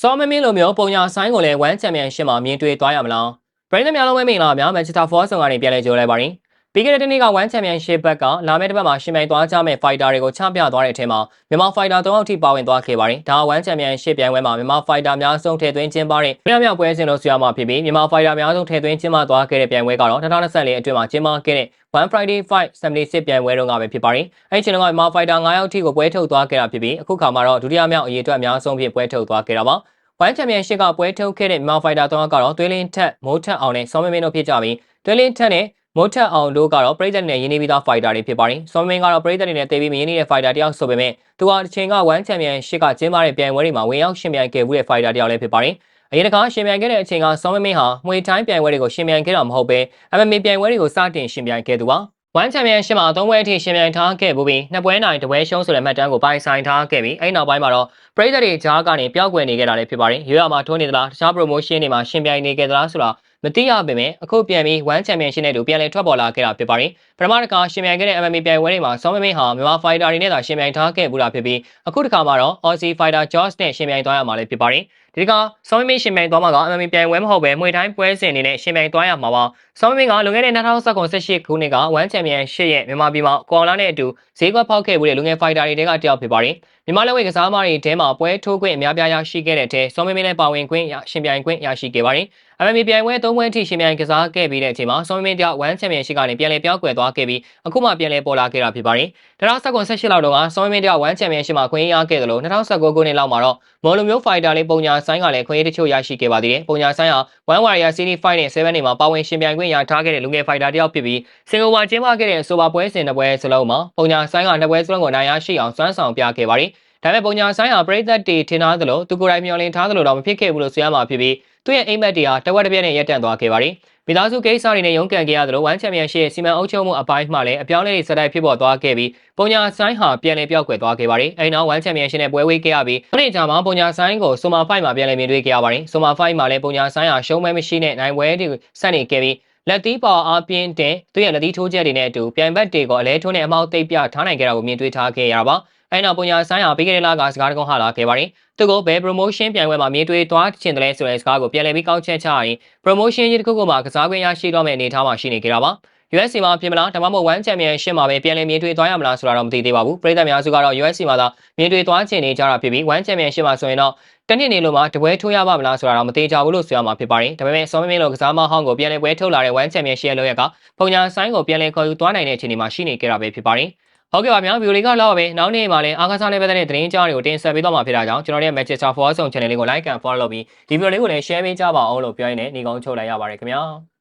စောမမင်းလိုမျိုးပုံညာဆိုင်ကိုလည်းဝမ်ချန်ပီယံရှစ်မှာမြင်တွေ့သွားရမလားပရိသတ်များလုံးပဲမင်္ဂလာပါများမန်ချက်စတာဖောဆောင်ကနေပြန်လည်ကြိုလိုက်ပါရင် ပြီးခဲ့တဲ့တစ်နေ့ကဝမ်ချန်ပီယံရှစ်ဘက်ကလာမယ့်တစ်ပတ်မှာရှင်ပြိုင်သွားကြမယ့်ဖိုက်တာတွေကိုချပြသွားတဲ့အထက်မှာမြန်မာဖိုက်တာ၃ယောက်ထိပါဝင်သွားခဲ့ပါတယ်ဒါဝမ်ချန်ပီယံရှစ်ပြိုင်ပွဲမှာမြန်မာဖိုက်တာအများဆုံးထည့်သွင်းကျင်းပတဲ့ပြမြောက်ပွဲစဉ်လို့ဆိုရမှာဖြစ်ပြီးမြန်မာဖိုက်တာအများဆုံးထည့်သွင်းကျင်းပသွားခဲ့တဲ့ပြိုင်ပွဲကတော့2024အတွင်းမှာကျင်းပခဲ့တဲ့ One Friday Fight 76ပြိုင်ပွဲတုန်းကပဲဖြစ်ပါတယ်။အဲဒီချိန်တုန်းကမြန်မာဖိုက်တာ9ယောက်ထိကိုပွဲထုတ်သွားခဲ့တာဖြစ်ပြီးအခုခါမှာတော့ဒုတိယမြောက်အရေးအတွက်အများဆုံးဖြစ်ပွဲထုတ်သွားခဲ့တာပါ။ဝမ်ချန်ပီယံရှစ်ကပွဲထုတ်ခဲ့တဲ့မြန်မာဖိုက်တာ၃ကတော့သွေးလင်းထက်မိုးထက်အောင်နဲ့စောမင်းမင်းတို့ဖြစ်ကြပြီးသွေးလင်းထက်နဲ့ မိုးထက်အောင်တို့ကတော့ပြည်သက်နဲ့ရင်းနှီးပြီးသားဖိုက်တာတွေဖြစ်ပါတယ်။စောမင်းကတော့ပြည်သက်တွေနဲ့တေးပြီးမရင်းနှီးတဲ့ဖိုက်တာတယောက်ဆိုပေမဲ့သူဟာတစ်ချိန်ကဝမ်ချန်ပီယံရှစ်ကကျင်းပတဲ့ပြိုင်ပွဲတွေမှာဝင်ရောက်ရှင်ပြိုင်ခဲ့မှုတဲ့ဖိုက်တာတယောက်လည်းဖြစ်ပါတယ်။အရင်တခါရှင်ပြိုင်ခဲ့တဲ့အချိန်ကစောမင်းမင်းဟာမှွေတိုင်းပြိုင်ပွဲတွေကိုရှင်ပြိုင်ခဲ့တာမဟုတ်ဘဲ MMA ပြိုင်ပွဲတွေကိုစတင်ရှင်ပြိုင်ခဲ့သူပါ။ဝမ်ချန်ပီယံရှစ်မှာသုံးပွဲအထိရှင်ပြိုင်ထားခဲ့ပြီးနှစ်ပွဲနိုင်တစ်ပွဲရှုံးဆိုတဲ့မှတ်တမ်းကိုပိုင်ဆိုင်ထားခဲ့ပြီးအဲ့နောက်ပိုင်းမှာတော့ပရိသတ်တွေကြားကနေပျောက်ကွယ်နေခဲ့တာလည်းဖြစ်ပါတယ်။ရွေးရမှာထိုးနေသလားတခြား promotion တွေမှာရှင်ပြိုင်နေခဲ့သလားဆိုတာ မသိရပေမဲ့အခုပြန်ပြီးဝမ်ချန်ပီယံရှစ်နဲ့တူပြန်လည်ထွက်ပေါ်လာခဲ့တာဖြစ်ပါတယ်။ပထမတစ်ခါရှင်ပြိုင်ခဲ့တဲ့ MMA ပြိုင်ပွဲတွေမှာဆောင်းမမင်းဟာမြန်မာ fighter တွေနဲ့သာရှင်ပြိုင်ထားခဲ့ဘူးတာဖြစ်ပြီးအခုတစ်ခါမှာတော့ Aussie fighter Josh နဲ့ရှင်ပြိုင်သွားရမှာလည်းဖြစ်ပါတယ်။ဒီကဆောင်းမင်းရှင်ပြိုင်သွားမှာက MMA ပြိုင်ပွဲမဟုတ်ပဲမွေတိုင်းပွဲစဉ်အနေနဲ့ရှင်ပြိုင်သွားရမှာပါ။ဆောင်းမင်းကလွန်ခဲ့တဲ့2018ခုနှစ်ကဝမ်ချန်ပီယံရှစ်ရဲ့မြန်မာပြည်မှာကွန်လာနဲ့အတူဈေးကွက်ဖောက်ခဲ့မှုတဲ့လူငယ် fighter တွေတဲကတယောက်ဖြစ်ပါတယ်။မြန်မာလက်ဝဲကစားမတွေထဲမှာပွဲထိုးခွင့်အများပြားရရှိခဲ့တဲ့ထဲဆောင်းမင်းနဲ့ပါဝင်ခွင့်ရှင်ပြိုင်ခွင့်ရရှိခဲ့ပါတယ်။ MMA ပြိုင်ပွဲ၃ပွဲအထိရှင်ပြိုင်ကစားခဲ့ပြီးတဲ့အချိန်မှာဆောင်းမင်းတယောက်ဝမ်ချန်ပီယံရှစ်ကနေပြန်လည်ပြောင်းကွယ်သွားခဲ့ပြီးအခုမှပြန်လည်ပေါ်လာခဲ့တာဖြစ်ပါတယ်။2018လောက်တုန်းကဆောင်းမင်းတယောက်ဝမ်ချန်ပီယံရှစ်မှာခွင့်ရခဲ့တယ်လို့2019ခုနှစ်လောက်မှာတော့မော်လိုမျိုးဖိုက်တာလေးပုံညာဆိုင်ကလည်းခွင့်ရတချို့ရရှိခဲ့ပါသေးတယ်။ပုံညာဆိုင်ဟာ1 Warrior Series 5နဲ့7နေမှာပါဝင်ရှင်ပြိုင်ခွင့်ရထားခဲ့တဲ့လူငယ်ဖိုက်တာတယောက်ဖြစ်ပြီးစင်ကာပူမှာကျင်းပခဲ့တဲ့ဆိုပါပွဲစဉ်တစ်ပွဲစလုံးမှာပုံညာဆိုင်ကနှစ်ပွဲစလုံးကိုနိုင်ရရှိအောင်စွမ်းဆောင်ပြခဲ့ပါတယ်။ဒါပေမဲ့ပုံညာဆိုင်ဟာပရိသတ်တွေထင်ထားသလိုသူကိုယ်တိုင်မျှော်လင့်ထားသလိုတော့မဖြစ်ခဲ့ဘူးလို့ဆိုရမှာဖြစ်ပြီး သူ့ရဲ့အိမ်မက်တွေဟာတဝက်တစ်ပြက်နဲ့ရပ်တန့်သွားခဲ့ပါတယ်။မိသားစုကိစ္စတွေနဲ့ရုန်းကန်ခဲ့ရသလိုဝမ်ချန်ပီယံရှစ်စီမံအုပ်ချုပ်မှုအပိုင်းမှလည်းအပြောင်းအလဲတွေစတိုက်ဖြစ်ပေါ်သွားခဲ့ပြီးပုံညာဆိုင်ဟာပြန်လည်ပြောက်ကွယ်သွားခဲ့ပါတယ်။အဲဒီနောက်ဝမ်ချန်ပီယံရှစ်နဲ့ပွဲဝေးခဲ့ရပြီးခုနှစ်ကြာမှာပုံညာဆိုင်ကိုဆိုမာ5မှာပြန်လည်မြင်တွေ့ခဲ့ရပါတယ်။ဆိုမာ5မှာလည်းပုံညာဆိုင်ဟာရှုံးမဲမရှိနဲ့နိုင်ပွဲတွေဆက်နေခဲ့ပြီးလက်သီးပေါ်အားပြင်းတဲ့သူ့ရဲ့လက်သီးထိုးချက်တွေနဲ့အတူပြိုင်ဘက်တွေကိုအလဲထိုးနဲ့အမောက်သိပ်ပြထားနိုင်ခဲ့တာကိုမြင်တွေ့ထားခဲ့ရပါ အဲနောက်ပုံညာဆိုင်ဟာပြီးခဲ့တဲ့လကစကားတကုန်းဟာလာခဲ့ပါတယ်သူကိုဘယ် promotion ပြိုင်ပွဲမှာမြင်တွေ့သွားချင်တယ်လဲဆိုတဲ့စကားကိုပြန်လည်ပြီးကောက်ချက်ချရင် promotion ရေးတစ်ခုခုမှာကစားခွင့်ရရှိတော့မယ့်အနေအထားမှာရှိနေကြတာပါ USC မှာပြင်မလားဒါမှမဟုတ် One Championship မှာပဲပြန်လည်မြင်တွေ့သွားရမလားဆိုတာတော့မသိသေးပါဘူးပြည်သက်များစုကတော့ USC မှာသာမြင်တွေ့သွားချင်နေကြတာဖြစ်ပြီး One Championship မှာဆိုရင်တော့တနစ်နေလို့မှတပွဲထိုးရပါမလားဆိုတာတော့မသေးကြဘူးလို့ဆိုရမှာဖြစ်ပါတယ်ဒါပေမဲ့စောမင်းမင်းလိုကစားမဟောင်းကိုပြန်လည်ပွဲထုတ်လာတဲ့ One Championship လောက်ရကပုံညာဆိုင်ကိုပြန်လည်ခေါ်ယူသွားနိုင်တဲ့အခြေအနေမှာရှိနေကြတာပဲဖြစ်ပါတယ် ဟုတ်ကဲ့ပါဗျာဗီဒီယိုလေးကလောက်ပါပဲနောက်နေ့မှာလည်းအားကစားနဲ့ပတ်သက်တဲ့သတင်းကြားတွေကိုတင်ဆက်ပေးတော့မှာဖြစ်တာကြောင့်ကျွန်တော်ရဲ့ Manchester Forward ဆောင် channel လေးကို like and follow လုပ်ပြီးဒီဗီဒီယိုလေးကိုလည်း share ပေးကြပါအောင်လို့ပြောရင်းနဲ့ညီကုန်းချုပ်လိုက်ရပါတယ်ခင်ဗျာ